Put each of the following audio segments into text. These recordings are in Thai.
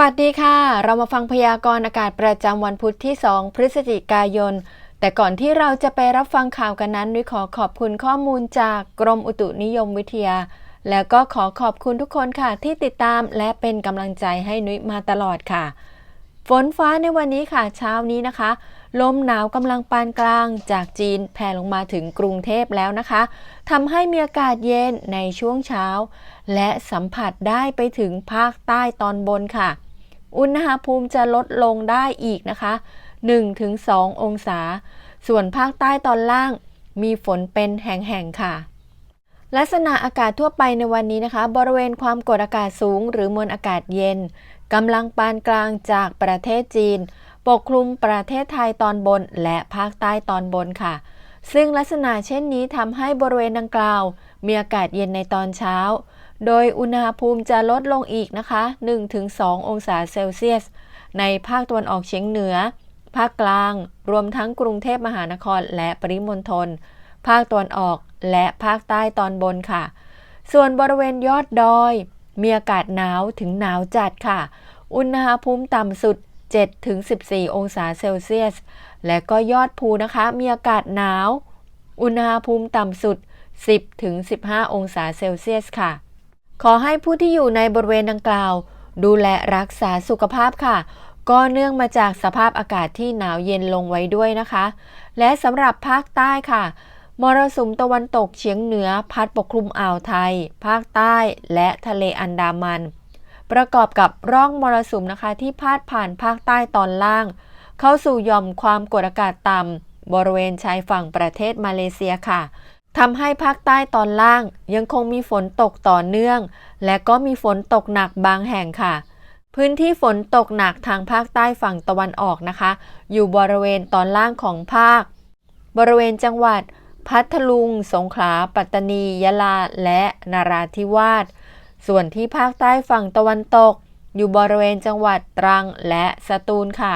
วัสดีค่ะ เรามาฟังพยากรณ์อากาศประจำวันพุธที่ 2 พฤศจิกายน แต่ก่อนที่เราจะไปรับฟังข่าวกันนั้นนุ้ยขอขอบคุณข้อมูลจากกรมอุตุนิยมวิทยา แล้วก็ขอขอบคุณทุกคนค่ะ ที่ติดตามและเป็นกำลังใจให้นุ้ยมาตลอดค่ะ ฝนฟ้าในวันนี้ค่ะ เช้านี้นะคะ ลมหนาวกำลังปานกลางจากจีนแผ่ลงมาถึงกรุงเทพแล้วนะคะทำให้มีอากาศเย็นในช่วงเช้า และสัมผัสได้ไปถึงภาคใต้ตอนบนค่ะ อุณหภูมิจะลดลงได้อีกนะคะ 1-2 องศา ส่วนภาคใต้ตอนล่างมีฝนเป็นแห่งๆค่ะ ลักษณะอากาศทั่วไปในวันนี้นะคะ บริเวณความกดอากาศสูง หรือมวลอากาศเย็นกำลังปานกลางจากประเทศจีน ปกคลุมประเทศไทยตอนบน และภาคใต้ตอนบนค่ะ ซึ่งลักษณะเช่นนี้ทำให้บริเวณดังกล่าว มีอากาศเย็นในตอนเช้า โดยอุณหภูมิจะลดลงอีกนะคะ 1-2 องศาเซลเซียส ในภาคตะวันออกเฉียงเหนือ ภาคกลาง รวมทั้งกรุงเทพมหานครและปริมณฑล ภาคตะวันออกและภาคใต้ตอนบนค่ะ ส่วนบริเวณยอดดอย มีอากาศหนาวถึงหนาวจัดค่ะ อุณหภูมิต่ำสุด 7-14 องศาเซลเซียส และก็ยอดภูนะคะ มีอากาศหนาว อุณหภูมิต่ำสุด 10-15 องศาเซลเซียสค่ะ ขอให้ผู้ที่อยู่ในบริเวณดังกล่าว ดูแลรักษาสุขภาพค่ะ ก็เนื่องมาจากสภาพอากาศที่หนาวเย็นลงไว้ด้วยนะคะ และสำหรับภาคใต้ค่ะ มรสุมตะวันตกเฉียงเหนือพัดปกคลุมอ่าวไทย ภาคใต้และทะเลอันดามัน ประกอบกับร่องมรสุมนะคะที่พาดผ่านภาคใต้ตอนล่าง เข้าสู่ย่อมความกดอากาศต่ำบริเวณชายฝั่งประเทศมาเลเซียค่ะ ทำให้ภาคใต้ตอนล่างยังคงมีฝนตกต่อเนื่อง และก็มีฝนตกหนักบางแห่งค่ะ พื้นที่ฝนตกหนักทางภาคใต้ฝั่งตะวันออกนะคะ อยู่บริเวณตอนล่างของภาค บริเวณจังหวัด พัทลุง สงขลา ปัตตานี ยะลา และนาราธิวาส ส่วนที่ภาคใต้ฝั่งตะวันตก อยู่บริเวณจังหวัดตรังและสตูลค่ะ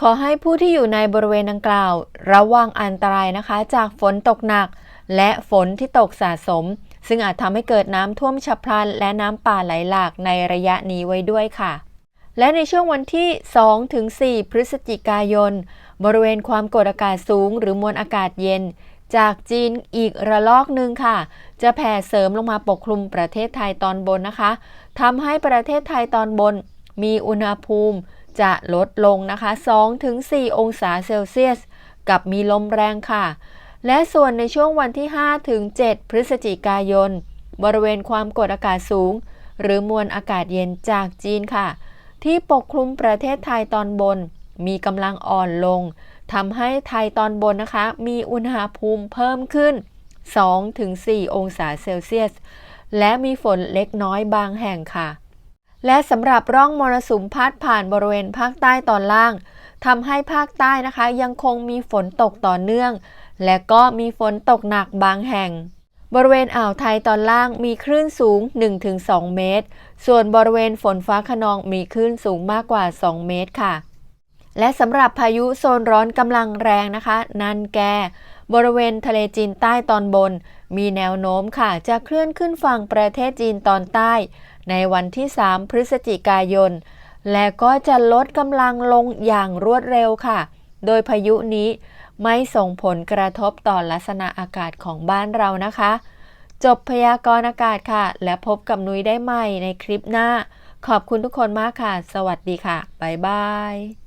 ขอให้ผู้ที่อยู่ในบริเวณดังกล่าว ระวังอันตรายนะคะ จากฝนตกหนัก และฝนที่ตกสะสม ซึ่งอาจทำให้เกิดน้ำท่วมฉับพลัน และน้ำป่าไหลหลากในระยะนี้ไว้ด้วยค่ะ และในช่วงวันที่ 2-4 พฤศจิกายน บริเวณความกดอากาศสูง หรือมวลอากาศเย็น จากจีนอีกระลอกหนึ่งค่ะ จะแผ่เสริมลงมาปกคลุมประเทศไทยตอนบนนะคะทำให้ประเทศไทยตอนบน มีอุณหภูมิจะลดลงนะคะ 2-4 องศาเซลเซียส กับมีลมแรงค่ะ และส่วนในช่วงวันที่5-7พฤศจิกายน บริเวณความกดอากาศสูง หรือมวลอากาศเย็นจากจีนค่ะ ที่ปกคลุมประเทศไทยตอนบน มีกำลังอ่อนลงทำให้ไทยตอนบนนะคะ มีอุณหภูมิเพิ่มขึ้น 2-4 องศาเซลเซียส และมีฝนเล็กน้อยบางแห่งค่ะ และสำหรับร่องมรสุมพาดผ่านบริเวณภาคใต้ตอนล่างทำให้ภาคใต้นะคะ ยังคงมีฝนตกต่อเนื่อง และก็มีฝนตกหนักบางแห่ง บริเวณอ่าวไทยตอนล่างมีคลื่นสูง 1-2 เมตร ส่วนบริเวณฝนฟ้าขนองมีคลื่นสูงมากกว่า 2 เมตรค่ะ และสำหรับพายุโซนร้อนกำลังแรงนะคะ นันแก บริเวณทะเลจีนใต้ตอนบน มีแนวโน้มค่ะ จะเคลื่อนขึ้นฝั่งประเทศจีนตอนใต้ ในวันที่ 3 พฤศจิกายน และก็จะลดกำลังลงอย่างรวดเร็วค่ะ โดยพายุนี้ ไม่ส่งผลกระทบต่อลักษณะอากาศของบ้านเรานะคะ จบพยากรณ์อากาศค่ะ และพบกับนุ้ยได้ใหม่ในคลิปหน้า ขอบคุณทุกคนมากค่ะ สวัสดีค่ะ บ๊ายบาย